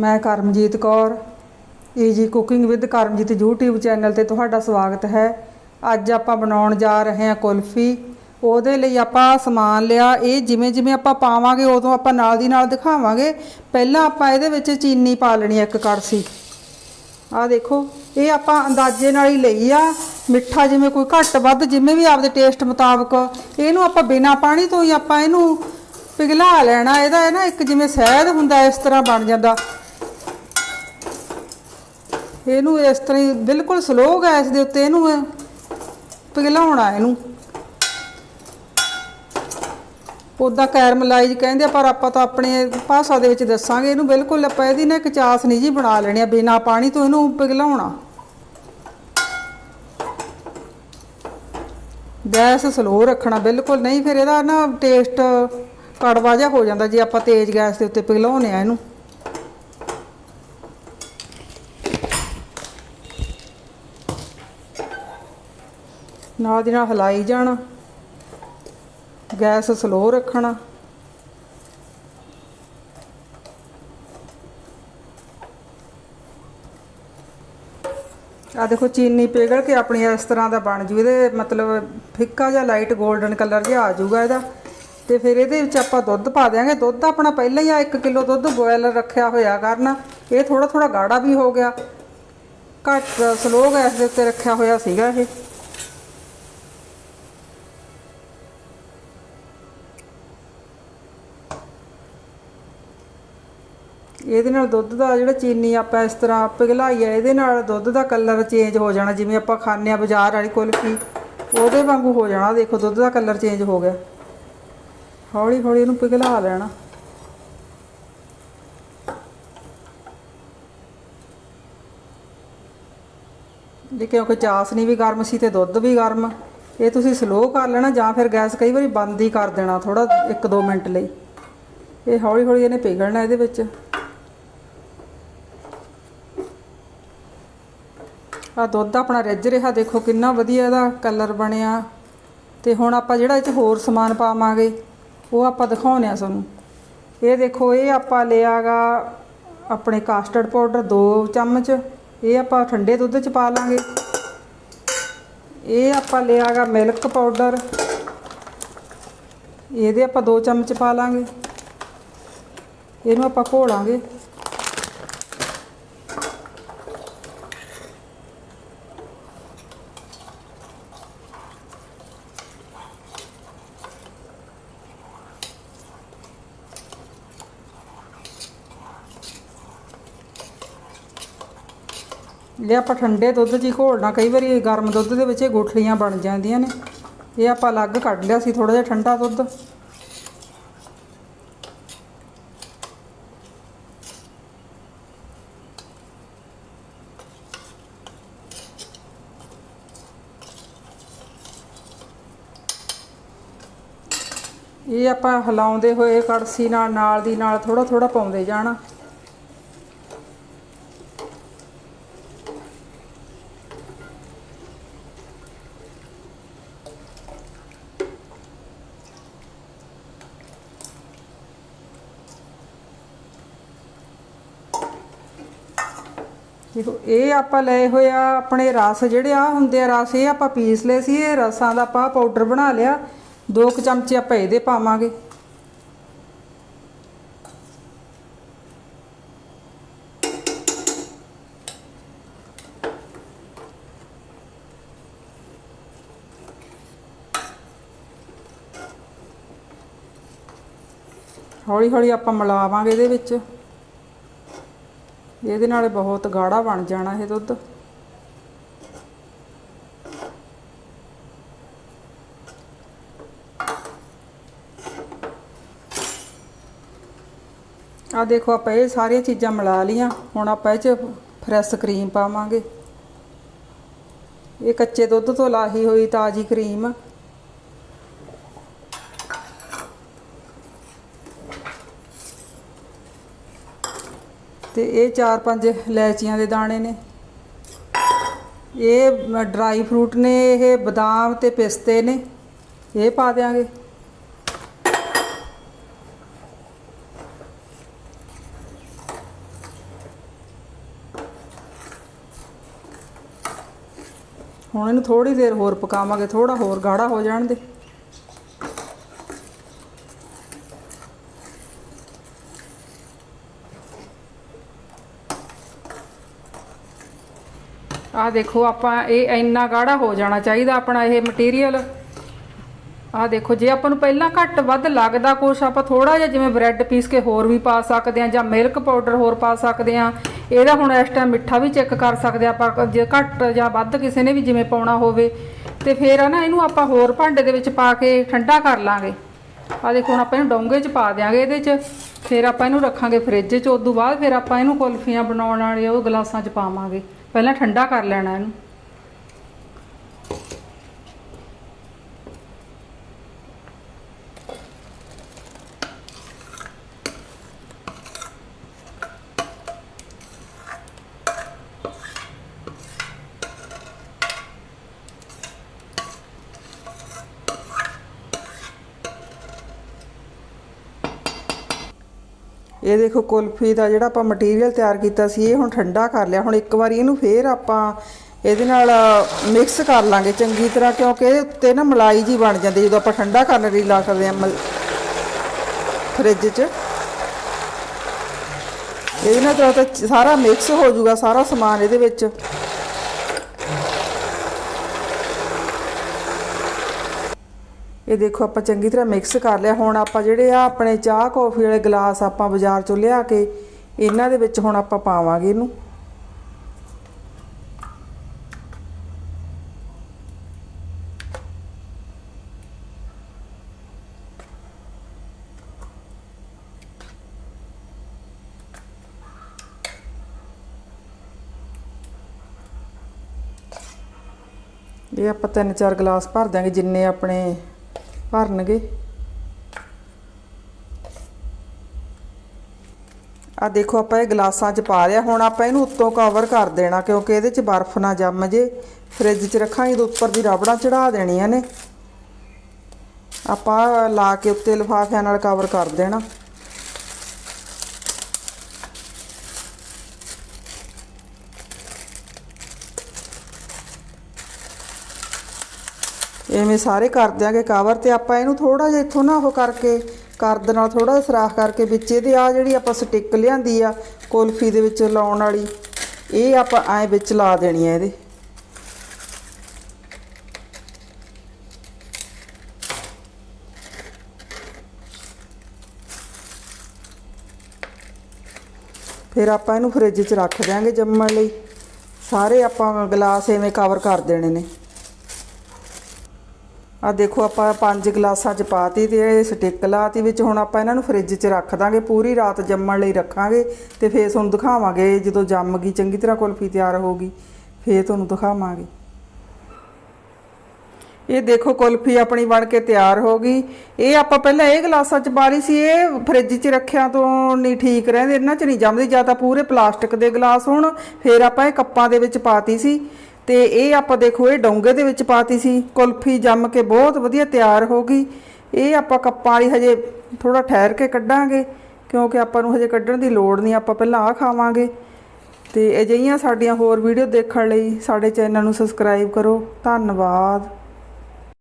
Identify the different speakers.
Speaker 1: ਮੈਂ Karamjit Kaur. Easy cooking with Karamjit YouTube channel ਤੇ ਤੁਹਾਡਾ ਸਵਾਗਤ ਹੈ। ਅੱਜ ਆਪਾਂ ਬਣਾਉਣ ਜਾ ਰਹੇ ਹਾਂ ਕੁਲਫੀ। ਉਹਦੇ ਲਈ ਆਪਾਂ ਸਮਾਨ ਲਿਆ। ਇਹ ਜਿਵੇਂ ਜਿਵੇਂ ਆਪਾਂ ਪਾਵਾਂਗੇ, ਉਦੋਂ ਆਪਾਂ ਨਾਲ ਦੀ ਨਾਲ ਦਿਖਾਵਾਂਗੇ। ਪਹਿਲਾਂ ਆਪਾਂ ਇਹਦੇ ਵਿੱਚ ਚੀਨੀ ਪਾ ਲੈਣੀ ਹੈ ਇੱਕ ਕੜਛੀ ਆਹ ਦੇਖੋ, ਇਹ ਆਪਾਂ ਅੰਦਾਜ਼ੇ ਨਾਲ ਹੀ ਲਈ ਆ। ਮਿੱਠਾ ਜਿਵੇਂ ਕੋਈ ਘੱਟ ਵੱਧ, ਜਿਵੇਂ ਵੀ ਆਪਦੇ ਟੇਸਟ ਮੁਤਾਬਕ। ਇਹਨੂੰ ਆਪਾਂ ਬਿਨਾ ਪਾਣੀ ਤੋਂ ਹੀ ਆਪਾਂ ਇਹਨੂੰ ਪਿਘਲਾ ਲੈਣਾ। ਇਹਦਾ ਇਹ ਨਾ ਇੱਕ ਜਿਵੇਂ ਸ਼ਹਿਦ ਹੁੰਦਾ, ਇਸ ਤਰ੍ਹਾਂ ਬਣ ਜਾਂਦਾ। ਇਹਨੂੰ ਇਸ ਤਰ੍ਹਾਂ ਹੀ ਬਿਲਕੁਲ ਸਲੋ ਗੈਸ ਦੇ ਉੱਤੇ ਇਹਨੂੰ ਪਿਘਲਾਉਣਾ ਇਹਨੂੰ। ਉਦਾਂ ਕੈਰਮਲਾਈਜ਼ ਕਹਿੰਦੇ ਆ, ਪਰ ਆਪਾਂ ਤਾਂ ਆਪਣੇ ਭਾਸ਼ਾ ਦੇ ਵਿੱਚ ਦੱਸਾਂਗੇ, ਇਹਨੂੰ ਬਿਲਕੁਲ ਆਪਾਂ ਇਹਦੀ ਨਾ ਇੱਕ ਚਾਸ ਨਹੀਂ ਜੀ ਬਣਾ ਲੈਣੀ ਆ, ਬਿਨਾ ਪਾਣੀ ਤੋਂ ਇਹਨੂੰ ਪਿਘਲਾਉਣਾ। ਗੈਸ ਸਲੋ ਰੱਖਣਾ ਬਿਲਕੁਲ ਨਹੀਂ, ਫਿਰ ਇਹਦਾ ਨਾ ਟੇਸਟ ਕੜਵਾ ਜਿਹਾ ਹੋ ਜਾਂਦਾ ਜੇ ਆਪਾਂ ਤੇਜ਼ ਗੈਸ ਦੇ ਉੱਤੇ ਪਿਘਲਾਉਂਦੇ ਆ ਇਹਨੂੰ। ਨਾਲ ਦੀ ਨਾਲ ਹਿਲਾਈ ਜਾਣਾ, ਗੈਸ ਸਲੋ ਰੱਖਣਾ। ਆ ਦੇਖੋ ਚੀਨੀ ਪਿਘਲ ਕੇ ਆਪਣੀ ਇਸ ਤਰ੍ਹਾਂ ਦਾ ਬਣ ਜੂ, ਇਹਦੇ ਮਤਲਬ ਫਿੱਕਾ ਜਿਹਾ ਲਾਈਟ 골ਡਨ ਕਲਰ ਜਿਹਾ ਆ ਜਾਊਗਾ ਇਹਦਾ। ਤੇ ਫਿਰ ਇਹਦੇ ਵਿੱਚ ਆਪਾਂ ਦੁੱਧ ਪਾ ਦਿਆਂਗੇ। ਦੁੱਧ ਆਪਣਾ ਪਹਿਲਾਂ ਹੀ ਆ 1 ਕਿਲੋ ਦੁੱਧ ਬੋਇਲ ਰੱਖਿਆ ਹੋਇਆ ਕਰਨਾ। ਇਹ ਥੋੜਾ ਥੋੜਾ ਗਾੜਾ ਵੀ ਹੋ ਗਿਆ। ਘੱਟ ਸਲੋ ਗੈਸ ਦੇ ਉੱਤੇ ਰੱਖਿਆ ਹੋਇਆ ਸੀਗਾ ਇਹ। ਇਹਦੇ ਨਾਲ ਦੁੱਧ ਦਾ ਜਿਹੜਾ ਚੀਨੀ ਆਪਾਂ ਇਸ ਤਰ੍ਹਾਂ ਪਿਘਲਾਈ ਆ ਇਹਦੇ ਨਾਲ ਦੁੱਧ ਦਾ ਕਲਰ ਚੇਂਜ ਹੋ ਜਾਣਾ, ਜਿਵੇਂ ਆਪਾਂ ਖਾਂਦੇ ਆ ਬਾਜ਼ਾਰ ਵਾਲੀ ਕੁਲਫੀ, ਉਹਦੇ ਵਾਂਗੂ ਹੋ ਜਾਣਾ, ਦੇਖੋ ਦੁੱਧ ਦਾ ਕਲਰ ਚੇਂਜ ਹੋ ਗਿਆ। ਹੌਲੀ ਹੌਲੀ ਇਹਨੂੰ ਪਿਘਲਾ ਲੈਣਾ। ਜੇ ਕਿਉਂਕਿ ਚਾਸਨੀ ਵੀ ਗਰਮ ਸੀ ਤੇ ਦੁੱਧ ਵੀ ਗਰਮ, ਇਹ ਤੁਸੀਂ ਸਲੋ ਕਰ ਲੈਣਾ ਜਾਂ ਫਿਰ ਗੈਸ ਕਈ ਵਾਰੀ ਬੰਦ ਹੀ ਕਰ ਦੇਣਾ ਥੋੜਾ 1-2 ਮਿੰਟ ਲਈ। ਇਹ ਹੌਲੀ ਹੌਲੀ ਇਹਨੇ ਪਿਘਲਣਾ ਇਹਦੇ ਵਿੱਚ। ਆ ਦੁੱਧ ਆਪਣਾ ਰਿੱਝ ਰਿਹਾ, ਦੇਖੋ ਕਿੰਨਾ ਵਧੀਆ ਇਹਦਾ ਕਲਰ ਬਣਿਆ। ਤੇ ਹੁਣ ਆਪਾਂ ਜਿਹੜਾ ਇਹ ਚ ਹੋਰ ਸਮਾਨ ਪਾਵਾਂਗੇ, ਉਹ ਆਪਾਂ ਦਿਖਾਉਣੇ ਆ ਤੁਹਾਨੂੰ। ਇਹ ਦੇਖੋ, ਇਹ ਆਪਾਂ ਲਿਆਗਾ ਆਪਣੇ ਕਾਸਟਰਡ ਪਾਊਡਰ 2 ਚਮਚ, ਇਹ ਆਪਾਂ ਠੰਡੇ ਦੁੱਧ ਚ ਪਾ ਲਾਂਗੇ। ਇਹ ਆਪਾਂ ਲਿਆਗਾ ਮਿਲਕ ਪਾਊਡਰ ਇਹਦੇ ਆਪਾਂ 2 ਚਮਚ ਪਾ ਲਾਂਗੇ। ਇਹਨੂੰ ਆਪਾਂ ਘੋਲਾਂਗੇ। ਇਹ ਆਪਾਂ ਠੰਡੇ ਦੁੱਧ 'ਚ ਹੀ ਘੋਲਣਾ ਕਈ ਵਾਰੀ ਗਰਮ ਦੁੱਧ ਦੇ ਵਿੱਚ ਇਹ ਗੁਠਲੀਆਂ ਬਣ ਜਾਂਦੀਆਂ ਨੇ। ਇਹ ਆਪਾਂ ਅਲੱਗ ਕੱਢ ਲਿਆ ਸੀ ਥੋੜਾ ਜਿਹਾ ਠੰਡਾ ਦੁੱਧ। ਇਹ ਆਪਾਂ ਹਿਲਾਉਂਦੇ ਹੋਏ ਕੜਸੀ ਨਾਲ ਨਾਲ ਦੀ ਨਾਲ ਥੋੜਾ ਥੋੜਾ ਪਾਉਂਦੇ ਜਾਣਾ। ਦੇਖੋ, ਇਹ ਆਪਾਂ ਲਏ ਹੋਏ ਆ ਆਪਣੇ ਰਸ ਜਿਹੜੇ ਆ ਹੁੰਦੇ ਆ ਰਸ, ਇਹ ਆਪਾਂ ਪੀਸ ਲਏ ਸੀ, ਇਹ ਰਸਾਂ ਦਾ ਆਪਾਂ ਪਾਊਡਰ ਬਣਾ ਲਿਆ। ਦੋ ਕੁ ਚਮਚੇ ਆਪਾਂ ਇਹਦੇ ਪਾਵਾਂਗੇ। ਹੌਲੀ ਹੌਲੀ ਆਪਾਂ ਮਿਲਾਵਾਂਗੇ ਇਹਦੇ ਵਿੱਚ। ਇਹਦੇ ਨਾਲ ਬਹੁਤ ਗਾੜਾ ਬਣ ਜਾਣਾ ਇਹ ਦੁੱਧ। ਆ ਦੇਖੋ ਆਪਾਂ ਇਹ ਸਾਰੀਆਂ ਚੀਜ਼ਾਂ ਮਿਲਾ ਲੀਆਂ ਹੁਣ ਆਪਾਂ ਇਹ ਚ ਫਰੈਸ਼ ਕਰੀਮ ਪਾਵਾਂਗੇ। ਇਹ ਕੱਚੇ ਦੁੱਧ ਤੋਂ ਲਾਹੀ ਹੋਈ ਤਾਜ਼ੀ ਕਰੀਮ ਤੇ ਇਹ ਚਾਰ ਪੰਜ ਇਲਾਇਚੀਆਂ ਦੇ ਦਾਣੇ ਨੇ। ਇਹ ਡਰਾਈ ਫਰੂਟ ਨੇ, ਇਹ ਬਦਾਮ ਤੇ ਪਿਸਤੇ ਨੇ। ਇਹ ਪਾ ਦਿਆਂਗੇ। ਹੁਣ ਇਹਨੂੰ ਥੋੜੀ ਦੇਰ ਹੋਰ ਪਕਾਵਾਂਗੇ ਥੋੜਾ ਹੋਰ ਗਾੜਾ ਹੋ ਜਾਣ ਦੇ। ਆਹ ਦੇਖੋ, ਆਪਾਂ ਇਹ ਇੰਨਾ ਗਾੜਾ ਹੋ ਜਾਣਾ ਚਾਹੀਦਾ ਆਪਣਾ ਇਹ ਮਟੀਰੀਅਲ ਆਹ ਦੇਖੋ, ਜੇ ਆਪਾਂ ਨੂੰ ਪਹਿਲਾਂ ਘੱਟ ਵੱਧ ਲੱਗਦਾ ਕੁਛ, ਆਪਾਂ ਥੋੜਾ ਜਿਹਾ ਜਿਵੇਂ ਬ੍ਰੈਡ ਪੀਸ ਕੇ ਹੋਰ ਵੀ ਪਾ ਸਕਦੇ ਆ ਜਾਂ ਮਿਲਕ ਪਾਊਡਰ ਹੋਰ ਪਾ ਸਕਦੇ ਆ ਇਹਦਾ ਹੁਣ ਇਸ ਟਾਈਮ ਮਿੱਠਾ ਵੀ ਚੈੱਕ ਕਰ ਸਕਦੇ ਆ ਆਪਾਂ, ਜੇ ਘੱਟ ਜਾਂ ਵੱਧ ਕਿਸੇ ਨੇ ਵੀ ਜਿਵੇਂ ਪਾਉਣਾ ਹੋਵੇ। ਤੇ ਫਿਰ ਆ ਨਾ, ਇਹਨੂੰ ਆਪਾਂ ਹੋਰ ਭਾਂਡੇ ਦੇ ਵਿੱਚ ਪਾ ਕੇ ਠੰਡਾ ਕਰ ਲਾਂਗੇ। ਆਹ ਦੇਖੋ, ਹੁਣ ਆਪਾਂ ਇਹਨੂੰ ਡੋਂਗੇ 'ਚ ਪਾ ਦਿਆਂਗੇ ਇਹਦੇ 'ਚ। ਫਿਰ ਆਪਾਂ ਇਹਨੂੰ ਰੱਖਾਂਗੇ ਫ੍ਰਿਜ 'ਚ, ਉਦੋਂ ਬਾਅਦ ਫਿਰ ਆਪਾਂ ਇਹਨੂੰ ਕੁਲਫੀਆਂ ਬਣਾਉਣ ਵਾਲੇ ਉਹ ਗਲਾਸਾਂ 'ਚ ਪਾਵਾਂਗੇ। ਪਹਿਲਾਂ ਠੰਡਾ ਕਰ ਲੈਣਾ ਇਹਨੂੰ। ਇਹ ਦੇਖੋ ਕੁਲਫੀ ਦਾ ਜਿਹੜਾ ਆਪਾਂ ਮਟੀਰੀਅਲ ਤਿਆਰ ਕੀਤਾ ਸੀ, ਇਹ ਹੁਣ ਠੰਡਾ ਕਰ ਲਿਆ। ਹੁਣ ਇੱਕ ਵਾਰੀ ਇਹਨੂੰ ਫੇਰ ਆਪਾਂ ਇਹਦੇ ਨਾਲ ਮਿਕਸ ਕਰ ਲਾਂਗੇ ਚੰਗੀ ਤਰ੍ਹਾਂ, ਕਿਉਂਕਿ ਇਹਦੇ ਉੱਤੇ ਨਾ ਮਲਾਈ ਜੀ ਬਣ ਜਾਂਦੀ, ਜਦੋਂ ਆਪਾਂ ਠੰਡਾ ਕਰਨ ਲਈ ਲਾ ਸਕਦੇ ਹਾਂ ਫ੍ਰਿਜ 'ਚ। ਇਹਦੇ ਨਾਲ ਤਾਂ ਤਾਂ ਸਾਰਾ ਮਿਕਸ ਹੋ ਜਾਊਗਾ, ਸਾਰਾ ਸਮਾਨ ਇਹਦੇ ਵਿੱਚ। ਇਹ ਦੇਖੋ ਆਪਾਂ ਚੰਗੀ ਤਰ੍ਹਾਂ ਮਿਕਸ ਕਰ ਲਿਆ। ਹੁਣ ਆਪਾਂ ਜਿਹੜੇ ਆ ਆਪਣੇ ਚਾਹ ਕੌਫੀ ਵਾਲੇ ਗਲਾਸ ਆਪਾਂ ਬਾਜ਼ਾਰ ਚੋਂ ਲਿਆ ਕੇ ਇਹਨਾਂ ਦੇ ਵਿੱਚ ਹੁਣ ਆਪਾਂ ਪਾਵਾਂਗੇ ਇਹਨੂੰ। ਇਹ ਆਪਾਂ ਤਿੰਨ ਚਾਰ ਗਲਾਸ ਭਰ ਦਾਂਗੇ ਜਿੰਨੇ ਆਪਣੇ ਭਰਨਗੇ। ਆ ਦੇਖੋ, ਆਪਾਂ ਇਹ ਗਲਾਸਾਂ 'ਚ ਪਾ ਲਿਆ। ਹੁਣ ਆਪਾਂ ਇਹਨੂੰ ਉੱਤੋਂ ਕਵਰ ਕਰ ਦੇਣਾ, ਕਿਉਂਕਿ ਇਹਦੇ 'ਚ ਬਰਫ਼ ਨਾ ਜੰਮ ਜੇ। ਫ੍ਰਿਜ 'ਚ ਰੱਖਾਂਗੇ ਤਾਂ ਉੱਪਰ ਦੀ ਰਬੜਾਂ ਚੜਾ ਦੇਣੀਆਂ ਨੇ। ਆਪਾਂ ਲਾ ਕੇ ਉੱਤੇ ਲਿਫਾਫਿਆਂ ਨਾਲ ਕਵਰ ਕਰ ਦੇਣਾ। ਐਵੇਂ ਸਾਰੇ ਕਰ ਦਿਆਂਗੇ ਕਵਰ ਤੇ ਆਪਾਂ ਇਹਨੂੰ ਥੋੜਾ ਜਿਹਾ ਇੱਥੋਂ ਨਾ ਉਹ ਕਰਕੇ, ਕਰਦ ਨਾਲ ਥੋੜਾ ਜਿਹਾ ਸਰਾਖ ਕਰਕੇ ਵਿੱਚ ਇਹਦੇ ਆ ਜਿਹੜੀ ਆਪਾਂ ਸਟਿੱਕ ਲਿਆਂਦੀ ਆ, ਕੁਲਫੀ ਦੇ ਵਿੱਚ ਲਾਉਣ ਵਾਲੀ, ਇਹ ਆਪਾਂ ਐ ਵਿੱਚ ਲਾ ਦੇਣੀ ਆ ਇਹਦੇ। ਫਿਰ ਆਪਾਂ ਇਹਨੂੰ ਫ੍ਰਿਜ 'ਚ ਰੱਖ ਦਿਆਂਗੇ ਜੰਮਣ ਲਈ। ਸਾਰੇ ਆਪਾਂ ਗਲਾਸ ਐਵੇਂ ਕਵਰ ਕਰ ਦੇਣੇ ਨੇ। ਆ ਦੇਖੋ ਆਪਾਂ ਪੰਜ ਗਲਾਸਾਂ ਚ ਪਾਤੀ ਤੇ ਇਹ ਸਟਿੱਕ ਲਾਤੀ ਵਿੱਚ, ਹੁਣ ਆਪਾਂ ਇਹਨਾਂ ਨੂੰ ਫ੍ਰਿਜ 'ਚ ਰੱਖ ਦਾਂਗੇ, ਪੂਰੀ ਰਾਤ ਜੰਮਣ ਲਈ ਰੱਖਾਂਗੇ ਤੇ ਫੇਰ ਤੁਹਾਨੂੰ ਦਿਖਾਵਾਂਗੇ, ਜਦੋਂ ਜੰਮ ਗਈ ਚੰਗੀ ਤਰ੍ਹਾਂ ਕੁਲਫੀ ਤਿਆਰ ਹੋ ਗਈ ਫੇਰ ਤੁਹਾਨੂੰ ਦਿਖਾਵਾਂਗੇ। ਇਹ ਦੇਖੋ ਕੁਲਫੀ ਆਪਣੀ ਬਣ ਕੇ ਤਿਆਰ ਹੋ ਗਈ। ਇਹ ਆਪਾਂ ਪਹਿਲਾਂ ਇਹ ਗਲਾਸਾਂ 'ਚ ਬਾਰੀ ਸੀ, ਇਹ ਫ੍ਰਿਜ 'ਚ ਰੱਖਿਆ ਤੋਂ ਨਹੀਂ ਠੀਕ ਰਹਿੰਦੇ, ਇਹਨਾਂ 'ਚ ਨਹੀਂ ਜੰਮਦੀ, ਜਾਂ ਤਾਂ ਪੂਰੇ ਪਲਾਸਟਿਕ ਦੇ ਗਲਾਸ ਹੋਣ, ਫਿਰ ਆਪਾਂ ਇਹ ਕੱਪਾਂ ਦੇ ਵਿੱਚ ਪਾਤੀ ਸੀ। ਤੇ ਇਹ ਆਪਾਂ ਦੇਖੋ, ਇਹ ਡੋਂਗੇ ਦੇ ਵਿੱਚ ਪਾਤੀ ਸੀ, ਕੁਲਫੀ ਜੰਮ ਕੇ ਬਹੁਤ ਵਧੀਆ ਤਿਆਰ ਹੋ ਗਈ। ਇਹ ਆਪਾਂ ਕੱਪਾਂ ਵਾਲੀ ਹਜੇ ਥੋੜਾ ਠਹਿਰ ਕੇ ਕੱਢਾਂਗੇ, ਕਿਉਂਕਿ ਆਪਾਂ ਨੂੰ ਹਜੇ ਕੱਢਣ ਦੀ ਲੋੜ ਨਹੀਂ, ਆਪਾਂ ਪਹਿਲਾਂ ਆ ਖਾਵਾਂਗੇ। ਤੇ ਅਜਿਹੀਆਂ ਸਾਡੀਆਂ ਹੋਰ ਵੀਡੀਓ ਦੇਖਣ ਲਈ ਸਾਡੇ ਚੈਨਲ ਨੂੰ ਸਬਸਕ੍ਰਾਈਬ ਕਰੋ। ਧੰਨਵਾਦ।